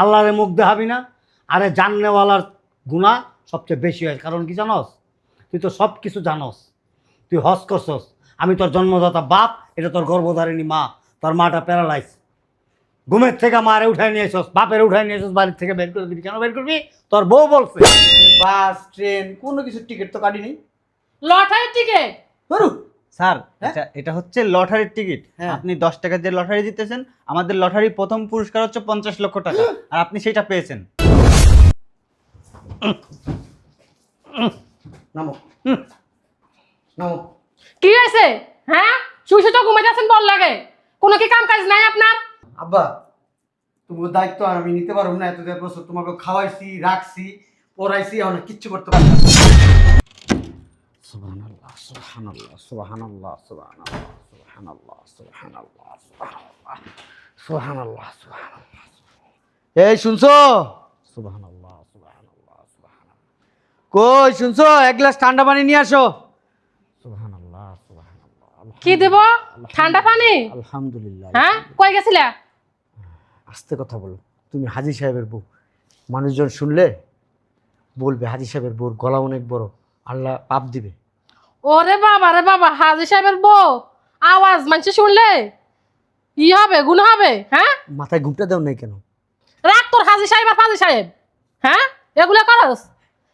আল্লাহরে মুখ দেখাবি না আরে জাননেওয়ালার গুণা সবচেয়ে বেশি হয়। কারণ কি জানস? তুই তো সব কিছু জানস। তুই হজ করছস। আমি তোর জন্মদাতা বাপ এটা তোর গর্ভধারিণী মা তোর মাটা প্যারালাইজ ঘুমের থেকে মারে উঠাই নিয়ে এসস বাপের উঠাই নিয়ে এসস বাড়ির থেকে বের করে দিবি। কেন বের করবি? তোর বউ বলছে বাস ট্রেন কোনো কিছু টিকিট তো কাটিনি। লটারির টিকিট স্যার হ্যাঁ? এটা হচ্ছে লটারির টিকিট। হ্যাঁ। আপনি দশ টাকা দিয়ে লটারি জিতেছেন আমাদের লটারি প্রথম পুরস্কার হচ্ছে পঞ্চাশ লক্ষ টাকা আর আপনি সেটা পেয়েছেন। নামো। নামো। কি হয়েছে? হ্যাঁ? শুয়ে শুয়ে তো ঘুমাইতে আছেন বল লাগে। কোনো কি কাম কাজ নাই আপনার? আব্বা তোমার দায়িত্ব আর আমি নিতে পারব না এত দেড় বছর তোমাকে খাওয়াইছি রাখছি পড়াইছি এখন আর কিচ্ছু করতে পারব না। সুবহানাল্লাহ সুবহানাল্লাহ সুবহানাল্লাহ সুবহানাল্লাহ সুবহানাল্লাহ সুবহানাল্লাহ সুবহানাল্লাহ সুবহানাল্লাহ সুবহানাল্লাহ। এই শুনছো? সুবহানাল্লাহ সুবহানাল্লাহ সুবহানাল্লাহ। কই শুনছো? এক গ্লাস ঠান্ডা পানি নিয়ে আসো। সুবহানাল্লাহ সুবহানাল্লাহ কি দেব? ঠান্ডা পানি? আলহামদুলিল্লাহ। হ্যাঁ? কই গেছিলা? আস্তে কথা বলো। তুমি হাজি সাহেবের বউ। মানুষজন শুনলে বলবে হাজি সাহেবের বউর গলা অনেক বড়। আল্লাহ পাপ দিবে। ওরে বাবা রে বাবা হাজি সাহেবের বউ। আওয়াজ মানছে শুনলে? ই হবে গুণ হবে হ্যাঁ? মাথায় ঘুমটা দাও নাই কেন? রাখ তোর হাজি সাহেব আর ফাজি সাহেব হ্যাঁ? এগুলো করস?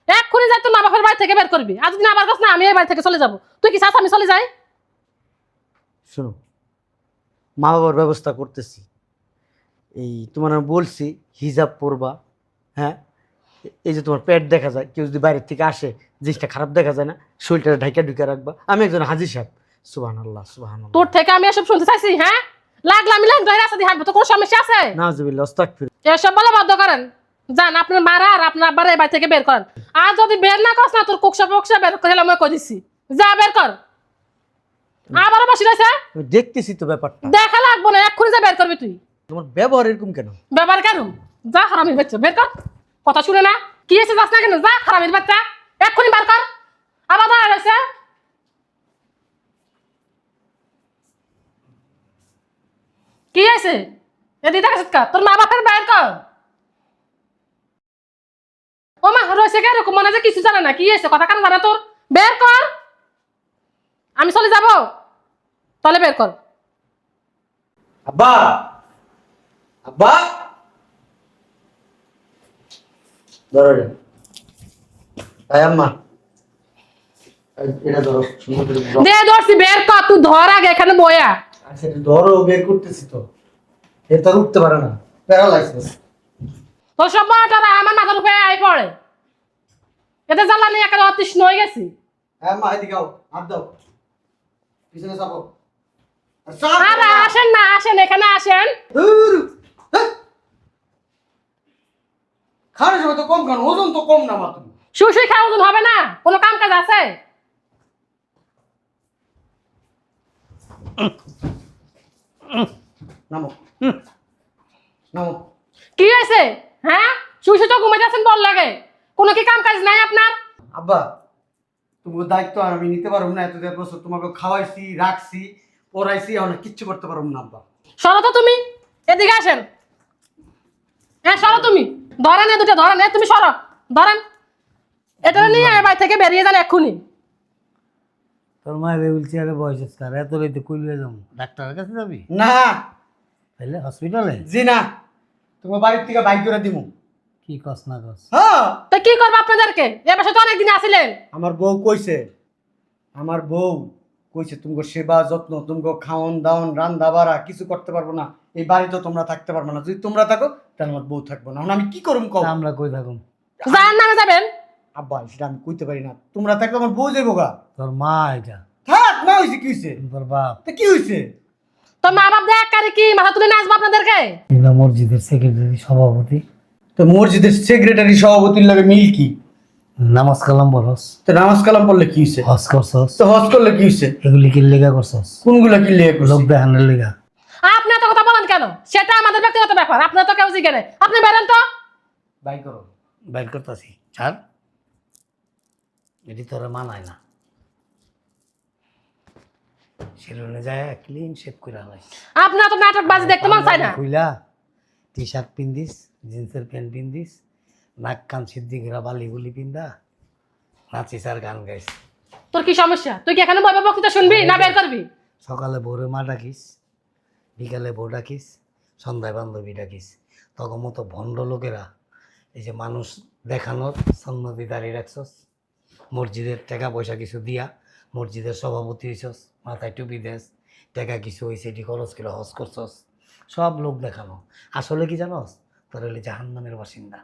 এক্ষুনি যাই তোর মা বাপের বাড়ি থেকে বের করবি। আর যদি না আবার কাছ না আমি এই বাড়ি থেকে চলে যাব। তুই কি চাস আমি চলে যাই? শোনো মা বাবার ব্যবস্থা করতেছি। এই তোমার আমি বলছি হিজাব পরবা হ্যাঁ? এই যে তোমার পেট দেখা যায় কেউ যদি বাইরের থেকে আসে জিনিসটা খারাপ দেখা যায় না শরীরটা ঢাকা ঢুকে রাখবা। আমি একজন হাজি সাহেব। সুবাহ আল্লাহ সুবাহ তোর থেকে আমি এসব শুনতে চাইছি হ্যাঁ? লাগলে আমি লাইন ধরে রাস্তা হাঁটবো তো কোনো সমস্যা আছে? এসব বলে করেন। যান আপনার মারা আর আপনার আব্বার এই বাড়ি থেকে বের করেন। আর যদি বের না করস না তোর কুকসা ফুকসা বের করে আমি কই দিছি। যা বের কর। আবারও বসে রয়েছে? দেখতেছি তো ব্যাপারটা। দেখা লাগবো না এক্ষুনি যা বের করবি তুই। তোমার ব্যবহার এরকম কেন? ব্যাপার কেন? যা হারামির বাচ্চা বের কর। কথা শুনে না? কি এসে যাস না কেন? যা, হারামির বাচ্চা। এক্ষুনি বার কর। আবার কি আছে এদিকে দেখাস কা তোর মা বাপের বাইর কর। ও মা, রয়েছে কে? মনে যে কিছু জানে না। কি আছে কথা কেন জানে তোর? বের কর। আমি চলে যাব। তাহলে বের কর। আব্বা! আব্বা! ধরো রে তাই আম্মা। এটা ধরো। দে ধরছি বের কর তুই ধর আগে এখানে বয়া আচ্ছা ধরো বের করতেছি তো। এ তো উঠতে পারে না। প্যারালাইসিস। তোর সব মাটারা আমার মাথার উপরে আই পড়ে। এতে জ্বালানি একেবারে অতৃষ্ণ হয়ে গেছি। হ্যাঁ মা এদিকে আও হাত দাও। পিছনে চাপো। আর চাপ আর না। আসেন না আসেন এখানে আসেন। খাওয়ার সময় তো কম খান ওজন তো কম না মা তুমি শুই শুই খাওয়া ওজন হবে না কোনো কাম কাজ আছে? নামো। নামো। কি হয়েছে? হ্যাঁ? শুই তো ঘুমাইতে আছেন বল লাগে। কোনো কি কাম কাজ নাই আপনার? আব্বা তোমার দায়িত্ব আর আমি নিতে পারব না এত দেড় বছর তোমাকে খাওয়াইছি রাখছি পড়াইছি এখন আর কিচ্ছু করতে পারব না আব্বা। সরো তো তুমি এদিকে আসেন। হ্যাঁ সরো তুমি। ধরেন দুটো ধরেন তুমি সরো। ধরেন এটা নিয়ে এ বাড়ি থেকে বেরিয়ে যান এক্ষুনি। তোর মায়ের হুইল চেয়ারে বয়স কার এত রাইতে কইলে যাব? ডাক্তারের কাছে যাবি? না। তাহলে হসপিটালে জি না। তোমার বাড়ির থেকে বাইক করে দিমু। কি কস না কস? হ্যাঁ তো কি করব আপনাদেরকে? এ বছর তো অনেকদিন আসিলেন। আমার বউ কইছে আমার বউ কইছে তোমাকে সেবা যত্ন তোমাকে খাওন দাওন রান্দা বাড়া কিছু করতে পারব না। এই বাড়িতে তোমরা থাকতে পারব না। যদি তোমরা থাকো তাহলে আমার বউ থাকব না। আমি কি করুম কও? আমরা কই থাকুম? যার নামে যাবেন? আব্বা সেটা আমি কইতে পারি না। তোমরা থাকলে আমার বউ যাব গা। তোর মা এটা। থাক না হয়েছে কি হয়েছে তোর বাপ। তো কি হয়েছে তো মা বাপ দেখ কারে কি মাথা তুলে নাচবো আপনাদেরকে। মসজিদের সেক্রেটারি সভাপতি। তো মসজিদের সেক্রেটারি সভাপতির লাগে মিল কি? নামাজ কালাম বলস তো নামাজ কালাম পড়লে কি হয়েছে হজ করছস তো হজ করলে কি হয়েছে এগুলি কি লেগা করছস কোনগুলা কি লিয়ে লোক দেখানোর লেগা। আপনি এত কথা বলেন কেন? সেটা আমাদের ব্যক্তিগত ব্যাপার আপনার তো কেউ জিজ্ঞেস আপনি বেরেন তো। বাই করো। বাইর করতেছি ছাড়। এটি তোরা মানায় না। সেলুনে যায় ক্লিন শেপ করে হালাই আপনার তো নাটক বাজি দেখতে মন চায় না। খুইলা টি শার্ট পিন্দিস জিন্সের প্যান্ট পিন্দিস নাক কান সিদ্ধি ঘেরা বালি গুলি পিন্দা নাচিস আর গান গাইস তোর কি সমস্যা? তুই কি এখানে বইবে বক্তৃতা শুনবি না বের করবি? সকালে ভোরে মা ডাকিস বিকালে বউ ডাকিস সন্ধ্যায় বান্ধবী ডাকিস। তখন মতো ভণ্ড লোকেরা এই যে মানুষ দেখানোর সন্নতি দাঁড়িয়ে রাখছস। মসজিদের টাকা পয়সা কিছু দিয়া মসজিদের সভাপতি হইছস মাথায় টুপি দেস টাকা কিছু হয়েছে এটি খরচ করে হজ করছস। সব লোক দেখানো। আসলে কি জানস? তোর হলে জাহান্নামের বাসিন্দা।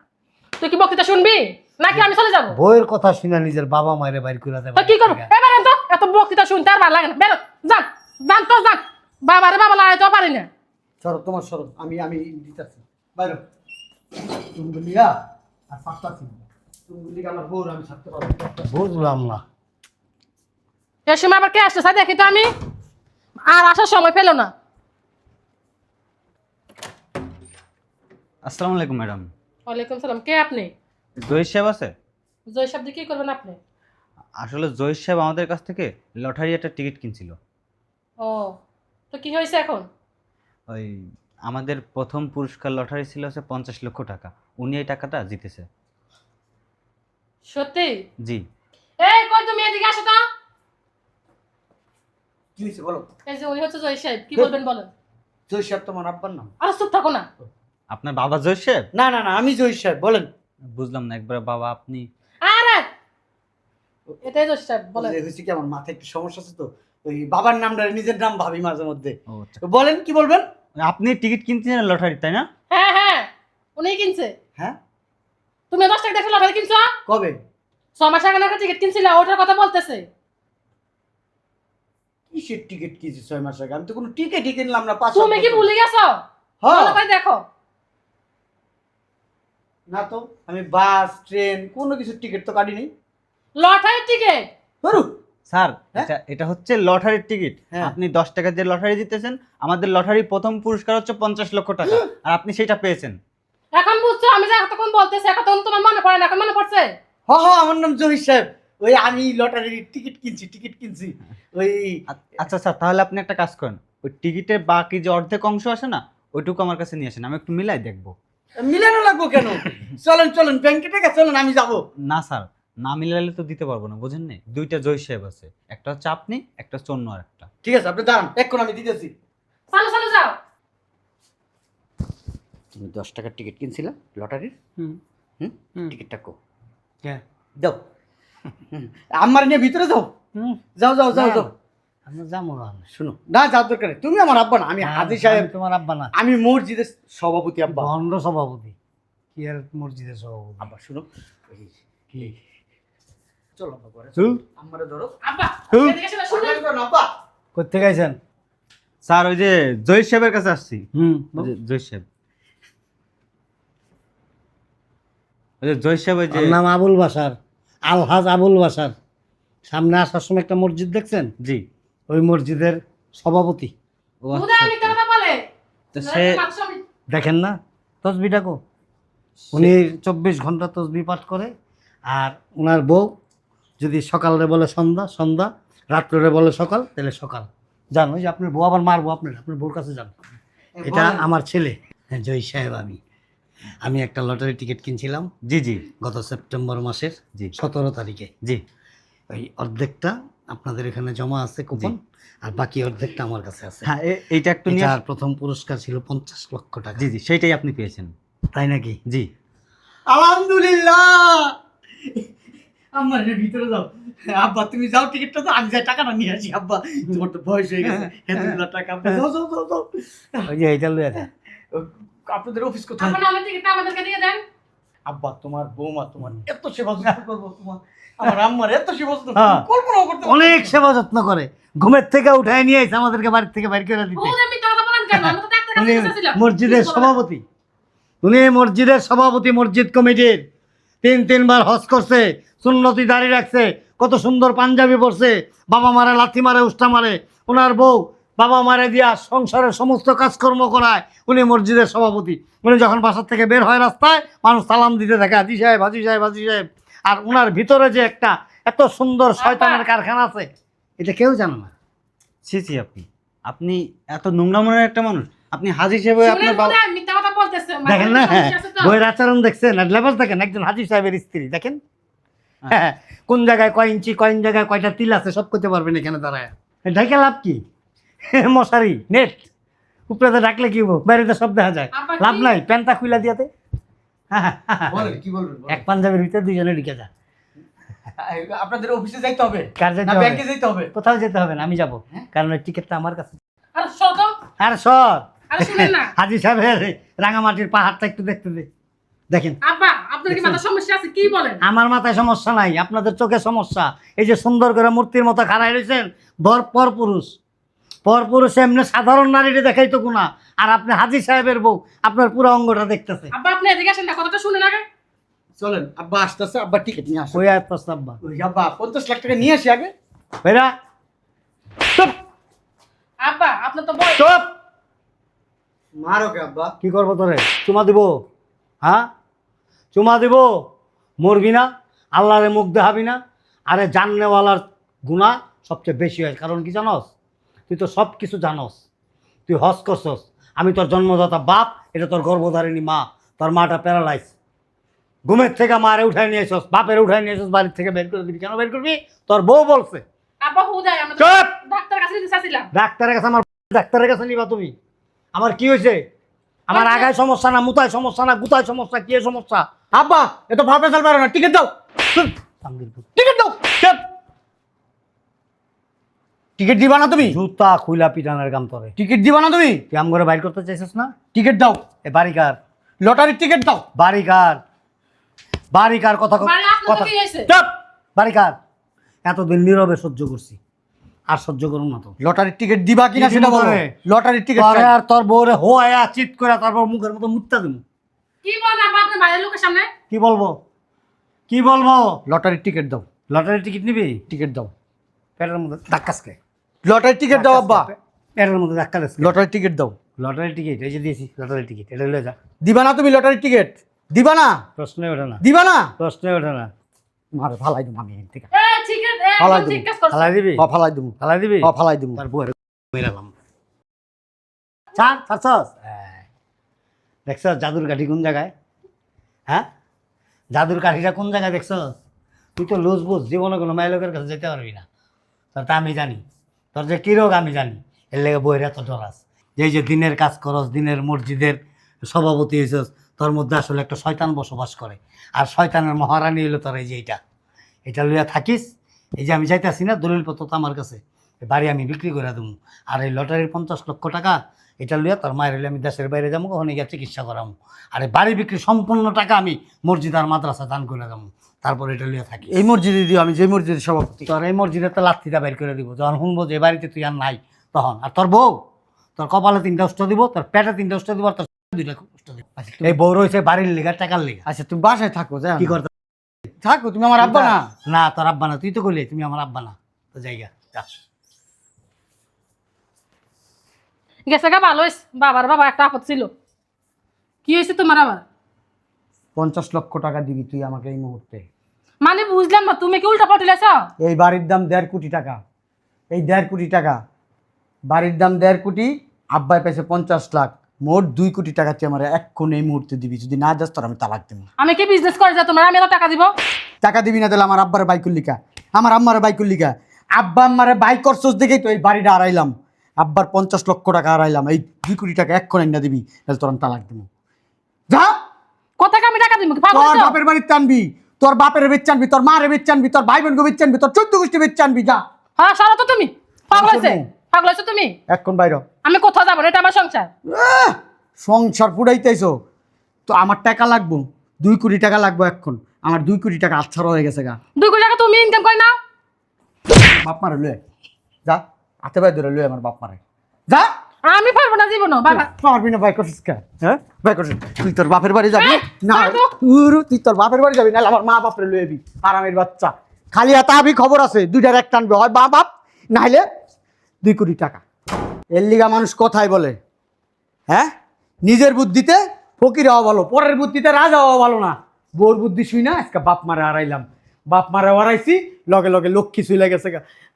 তুই কি বক্তৃতা শুনবি? নাকি আমি চলে যাব? বইয়ের কথা শুনে নিজের বাবা মায়ের বাইর করে দেবে। কি করব? এবারে তো এত বক্তৃতা শুনতে আর ভালো লাগে না। বেরো যান যান তো যান। বাবারে বাবা লাগাইতেও পারি না। সরব তোমার সরব আমি আমি দিতেছি। বাইরে। তুমি বলিয়া আর পাঁচটাছি তুমি বলি আমার বউর আমি ছাড়তে পারব বুঝলাম না। এর সময় আবার কে আসছে? সাই দেখি তো আমি। আর আসার সময় পেল না। আসসালামু আলাইকুম ম্যাডাম। ওয়ালাইকুম সালাম। কে আপনি? জহির সাহেব আছে? জয় শব্দ কি করবেন আপনি? আসলে জহির সাহেব আমাদের কাছ থেকে লটারি একটা টিকিট কিনছিল। ও তো কি হয়েছে এখন? ওই আমাদের প্রথম পুরস্কার লটারি ছিল হচ্ছে পঞ্চাশ লক্ষ টাকা। উনি এই টাকাটা জিতেছে। সত্যি? জি। এই কই তুমি এদিকে আসো তো। কি হয়েছে বলো? এই যে উনি হচ্ছে জয় সাহেব কি বলবেন বলেন। জয় সাহেব তোমার আব্বার নাম। আর চুপ থাকো না। আপনার বাবা জহির সাহেব না না না আমি জয় সাহেব বলেন। বুঝলাম না একবার বাবা আপনি। আরে! এটাই জয় সাহেব বলেন। হয়েছে কি আমার মাথায় একটু সমস্যা আছে তো? ওই বাবার নামটা নিজের নাম ভাবি মাঝে মধ্যে। আচ্ছা। বলেন কি বলবেন? আপনি টিকিট কিনছেন লটারি তাই না? হ্যাঁ হ্যাঁ উনি কিনছে। হ্যাঁ? তুমি দশ টাকা দেখে লটারি কিনছো? কবে? ছ মাস আগে একটা টিকিট কিনছিলে ওটার কথা বলতেছে। কিসের টিকিট কিনছি ছয় মাস আগে? আমি তো কোনো টিকিটই কিনলাম না পাঁচ তুমি কি ভুলে গেছো? হ্যাঁ। দেখো। না তো আমি বাস ট্রেন কোনো কিছুর টিকিট তো কাটি কাটিনি। লটারির টিকিট ধরু। স্যার হ্যাঁ? এটা এটা হচ্ছে লটারির টিকিট হ্যাঁ। আপনি দশ টাকা দিয়ে লটারি জিতেছেন আমাদের লটারির প্রথম পুরস্কার হচ্ছে পঞ্চাশ লক্ষ টাকা। আর আপনি সেটা পেয়েছেন। এখন বুঝছ আমি যে এতক্ষণ বলতেছি এখন তোমার মনে পড়ে না এখন মনে পড়ছে? হ হ আমার নাম জহির সাহেব। ওই আমি লটারির টিকিট কিনছি টিকিট কিনছি। ওই আচ্ছা স্যার তাহলে আপনি একটা কাজ করেন। ওই টিকিটের বাকি যে অর্ধেক অংশ আছে না ওইটুকু আমার কাছে নিয়ে আসেন আমি একটু মিলাই দেখব। মিলানো লাগবো কেন? চলেন চলেন ব্যাংকে টাকা চলেন আমি যাব। না স্যার না মিলালে তো দিতে পারব না বুঝেন নি? দুইটা জয় সাহেব আছে একটা হচ্ছে আপনি একটা হচ্ছে অন্য আর একটা ঠিক আছে আপনি দাঁড়ান এখন আমি দিতেছি। চালু চালু যাও। তুমি দশ টাকার টিকিট কিনছিলে লটারির? হুম। হুম। টিকিটটা কো? দাও হুম। আমার নিয়ে ভিতরে যাও। হুম, যাও যাও যাও যাও। আমরা যাব না। শুনো না যাওয়ার দরকার নেই। তুমি আমার আব্বা না আমি হাজি সাহেব। তোমার আব্বা না। আমি মসজিদের সভাপতি আব্বা। ভণ্ড সভাপতি। কি আর মসজিদের সভাপতি? আব্বা শুনো। কি? চলো আব্বা আমারে ধরো। আব্বা আব্বা? করতে গেছেন স্যার ওই যে জয় সাহেবের কাছে আসছি। হুম। জয় সাহেব। ওই যে জয় সাহেব ওই যে নাম আবুল বাসার। আলহাজ আবুল বাসার। সামনে আসার সময় একটা মসজিদ দেখছেন? জি। ওই মসজিদের সভাপতি। সে দেখেন না? তসবি ডাকো উনি চব্বিশ ঘণ্টা তসবি পাঠ করে আর ওনার বউ যদি সকালে বলে সন্ধ্যা সন্ধ্যা রাত্রে বলে সকাল তাহলে সকাল। যান ওই যে আপনার বউ আবার মারবো আপনার আপনার বউর কাছে যান। এটা আমার ছেলে। হ্যাঁ জয় সাহেব আমি। আমি একটা লটারি টিকিট কিনছিলাম। জি জি। গত সেপ্টেম্বর মাসের জি। সতেরো তারিখে। জি। ওই অর্ধেকটা আপনাদের এখানে জমা আছে কুপন আর বাকি অর্ধেকটা আমার কাছে আছে। হ্যাঁ এইটা একটু নিয়ে প্রথম পুরস্কার ছিল পঞ্চাশ লক্ষ টাকা। জি জি সেইটাই আপনি পেয়েছেন। তাই নাকি? জি। আলহামদুলিল্লাহ। আমার ভিতরে যাও। আব্বা তুমি যাও টিকিটটা তো আমি যাই টাকাটা নিয়ে আসি আব্বা। তোমার তো বয়স হয়ে গেছে। এতগুলো টাকা যাও যাও যাও যাও। ওই যে এইটা লুয়ে দেন আপনাদের অফিস কোথায়? আপনার নামের টিকিটটা আমাদেরকে দিয়ে দেন। আব্বা তোমার বৌমা তোমার এত সেবা যত্ন করব তোমার আমার আম্মার এত সেবা যত্ন হ্যাঁ। কল্পনা করতে অনেক সেবা যত্ন করে। ঘুমের থেকে উঠায় নিয়ে এসে আমাদেরকে বাড়ির থেকে বাইর করে দিতে। মসজিদের সভাপতি। উনি মসজিদের সভাপতি মসজিদ কমিটির। তিন তিনবার হজ করছে সুন্নতি দাঁড়িয়ে রাখছে কত সুন্দর পাঞ্জাবি পরছে বাবা মারে লাথি মারে উষ্টা মারে। ওনার বউ বাবা মারে দিয়া সংসারের সমস্ত কাজকর্ম করায় উনি মসজিদের সভাপতি। উনি যখন বাসার থেকে বের হয় রাস্তায় মানুষ সালাম দিতে থাকে হাজি সাহেব হাজি সাহেব হাজি সাহেব। আর ওনার ভিতরে যে একটা এত সুন্দর শয়তানের কারখানা আছে এটা কেউ জানে না। ছি ছি আপনি। আপনি এত নোংরা মনের একটা মানুষ। আপনি হাজি সাহেব আপনার বাবা বলতেছে দেখেন না? তো? বইয়ের আচরণ দেখছেন আর লেবাস দেখেন একজন হাজি সাহেবের স্ত্রী দেখেন? হ্যাঁ কোন জায়গায় কয় ইঞ্চি কয় জায়গায় কয়টা তিল আছে সব করতে পারবেন এখানে দাঁড়ায়। ঢাকা লাভ কি? মশারি নেট উপরে ডাকলে কি হব? বাইরেতে সব দেখা যায়। লাভ নাই প্যান্টটা খুলে দিয়াতে বলেন কি বলবেন এক পাঞ্জাবের ভিতরে দুইজনে ঢুকে যা। আপনাদের অফিসে যাইতে হবে? কার না হবে? ব্যাংকে যাইতে হবে? কোথাও যেতে হবে না আমি যাব কারণ ওই টিকিটটা আমার কাছে। আরে তো, সর আরে না হাজি সাহেবের রাঙামাটির পাহাড়টা একটু দেখতে দে। দেখেন। আব্বা আপনার কি মাথার সমস্যা আছে? কি বলেন? আমার মাথায় সমস্যা নাই আপনাদের চোখে সমস্যা। এই যে সুন্দর করে মূর্তির মতো খাড়াই রয়েছেন বর পর পুরুষ। পর পুরুষ এমনি সাধারণ নারীরে দেখাই তো গুণা আর আপনি হাজি সাহেবের বউ আপনার পুরো অঙ্গটা দেখতেছে। আব্বা আপনি এদিকে আসেন না কথাটা শুনেন আগে। চলেন আব্বা আসতেছে আব্বা টিকিট নিয়ে আসো ওই আর প্রস্তাব ওই আব্বা পঞ্চাশ লাখ টাকা নিয়ে আসি আগে। ভাইরা চুপ। আব্বা আপনার তো বয়স। চুপ। মারো আব্বা? কি করব তোরে? চুমা দিব। হ্যাঁ? চুমা দিব। মরবি না। আল্লাহরে মুখ দেখাবি না। আরে জাননেওয়ালার গুণা সবচেয়ে বেশি হয়। কারণ কি জানস? তুই তো সব কিছু জানস। তুই হস করছস। আমি তোর জন্মদাতা বাপ এটা তোর গর্ভধারিণী মা। তোর মাটা প্যারালাইজ। ঘুমের থেকে মারে উঠাই নিয়ে এসস বাপের উঠাই নিয়ে এসস বাড়ির থেকে বের করে দিবি। কেন বের করবি? তোর বউ বলছে। আব্বা হুদাই আমরা তো চুপ! ডাক্তার কাছে ডাক্তারের কাছে আমার ডাক্তারের কাছে নিবা তুমি। আমার কি হয়েছে? আমার আচ্ছা। আগায় সমস্যা না মুতায় সমস্যা না গুতায় সমস্যা কি সমস্যা? আব্বা এত ভাবে চাল পারো না টিকিট দাও। টিকিট দাও টিকিট দিবা না তুমি? জুতা খুইলা পিটানের কাম তোরে। টিকিট দিবা না তুমি? আম করে বাইর করতে চাইছিস না? টিকিট দাও। এ বাড়িকার। লটারির টিকিট দাও। বাড়িকার। বাড়িকার কথা কথা বাড়িকার। এতদিন নীরবে সহ্য করছি। আর সহ্য করুন না তো। লটারির টিকিট দিবা কিনা কি সেটা দিবো বলো? লটারির টিকিট তোরে আর তোর বউরে হোয়া চিত করে তারপর মুখের মতো মুত্তা দিন কি আব্বা আপনার বাইরের লোকের সামনে? কি বলব? কি বলব? লটারির টিকিট দাও। লটারি টিকিট নিবি? টিকিট দাও। পেটের মধ্যে ধাক্কাসকে লটারির টিকিট দাও আব্বা। পেটের মধ্যে ধাক্কা দেস লটারির টিকিট দাও। লটারি টিকিট এই যে দিয়েছি লটারি টিকিট এটা লয়ে যা। দিবা না তুমি লটারির টিকিট? দিবা না? প্রশ্নই ওঠে না। দিবা না? প্রশ্নই ওঠে না। মারে ফালাই দিম আমি এখান থেকে। এ ঠিক আছে এ, ফালাই একদম দিবি। ঠিক কাজ করছ। ফালাই দিবি? হ ফালাই দিমু। ফালাই দিবি? হ ফালাই দিমু। তার বউয়ের মেরালাম চার চারছস দেখছ জাদুর কাঠি কোন জায়গায়? হ্যাঁ? জাদুর কাঠিটা কোন জায়গায় দেখছ? তুই তো লুজ বুঝ জীবনে কোনো মাইলোকের কাছে যেতে পারবি না। তোর তা আমি জানি। তোর যে কী রোগ আমি জানি। এর লেগে বইয়ের এত ডরাস যে যে দিনের কাজ করস দিনের মসজিদের সভাপতি হয়েছস তোর মধ্যে আসলে একটা শয়তান বসবাস করে। আর শয়তানের মহারানী হইল তোর এই যে এইটা। এটা লইয়া থাকিস এই যে আমি যাইতেছি না দলিলপত্র তো আমার কাছে বাড়ি আমি বিক্রি করে দেবো আর এই লটারির পঞ্চাশ লক্ষ টাকা এটা লইয়া তোর মায়ের হইলে আমি দেশের বাইরে যাব ওখানে গিয়ে চিকিৎসা করাবো আর এই বাড়ি বিক্রি সম্পূর্ণ টাকা আমি মসজিদ আর মাদ্রাসা দান করে যাব তারপর এটা লইয়া থাকি এই মসজিদে দিও আমি যে মসজিদের সভাপতি। তোর এই মসজিদে তো লাত্তিটা বের করে দিব। যখন শুনব যে বাড়িতে তুই আর নাই তখন। আর তোর বউ তোর কপালে তিনটা উষ্ঠ দিব তোর পেটে তিনটা উষ্ঠ দিব আর তোর দিব এই বউ রয়েছে বাড়ির লেগা টাকার লেগা। আচ্ছা তুমি বাসায় থাকো যা কি করতে থাকো তুমি আমার আব্বা না? না তোর আব্বা না তুই তো কইলে তুমি আমার আব্বা না। তো জায়গা গেছে গা ভালো হয়েছে বাবার বাবা একটা আপদ ছিল। কি হয়েছে তোমার আবার? পঞ্চাশ লক্ষ টাকা দিবি তুই আমাকে এই মুহূর্তে। মানে বুঝলাম না তুমি কি উল্টা পটিলেছ এই বাড়ির দাম দেড় কোটি টাকা। এই দেড় কোটি টাকা। বাড়ির দাম দেড় কোটি আব্বাই পেয়েছে পঞ্চাশ লাখ। মোট দুই কোটি টাকা তুই আমার এক্ষণ এই মুহূর্তে দিবি। যদি না যাস তোর আমি তালাক দেবো। আমি কি বিজনেস করে যা? তোমার আমি এত টাকা দিব? টাকা দিবি না তাহলে আমার আব্বার বাইকুল লিখা আমার আম্মার বাইকুল লিখা আব্বা আম্মারে বাইক করছস দেখেই তো এই বাড়িটা হারাইলাম। আব্বার পঞ্চাশ লক্ষ টাকা হারাইলাম। এই দুই কোটি টাকা এক্ষণ না দিবি তাহলে তোর আমি তালাক দেবো। যা! কোথাকে আমি টাকা দিব? তোর বাপের বাড়িতে আনবি তোর বাপের বেচ আনবি তোর মারে বেচ আনবি তোর ভাই বোনকে বেচ আনবি তোর চোদ্দ গোষ্ঠী বেচ আনবি যা। হ্যাঁ সরো তো তুমি। পাগল হয়েছে। পাগল তুমি? এখন বাইর। আমি কোথাও যাব না এটা আমার সংসার। আহ, সংসার পুরাইতেছো তো আমার টাকা লাগবো দুই কোটি টাকা লাগবো এখন আমার দুই কোটি টাকা আচ্ছাড়া হয়ে গেছে গা। দুই কোটি টাকা তুমি ইনকাম করে নাও। বাপ মারে লয়ে। যা হাতে বাই ধরে লয়ে আমার বাপ মারে। যা। আমি পারব না জীবন বাবা। পারবি না ভাই করছিস কে হ্যাঁ? ভাই করছিস তুই তোর বাপের বাড়ি যাবি? এই, না পারব। উরু, তুই তোর বাপের বাড়ি যাবি না আমার মা বাপরে লয়ে যাবি আরামের বাচ্চা। খালি হাতে আবি খবর আছে দুইটার এক টানবে। হয় বা বাপ নাইলে দুই কোটি টাকা। এর লিগা মানুষ কথাই বলে হ্যাঁ? নিজের বুদ্ধিতে ফকির হওয়া ভালো, পরের বুদ্ধিতে রাজা হওয়া ভালো না। বোর বুদ্ধি শুই না, আজকে বাপ মারে হারাইলাম। বাপ মারে হারাইছি, লগে লগে লক্ষ্মী চলে গেছে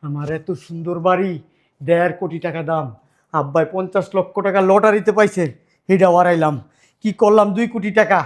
আমার এত সুন্দর বাড়ি, দেড় কোটি টাকা দাম। আব্বাই পঞ্চাশ লক্ষ টাকা লটারিতে পাইছে এটা হারাইলাম। কি করলাম দুই কোটি টাকা?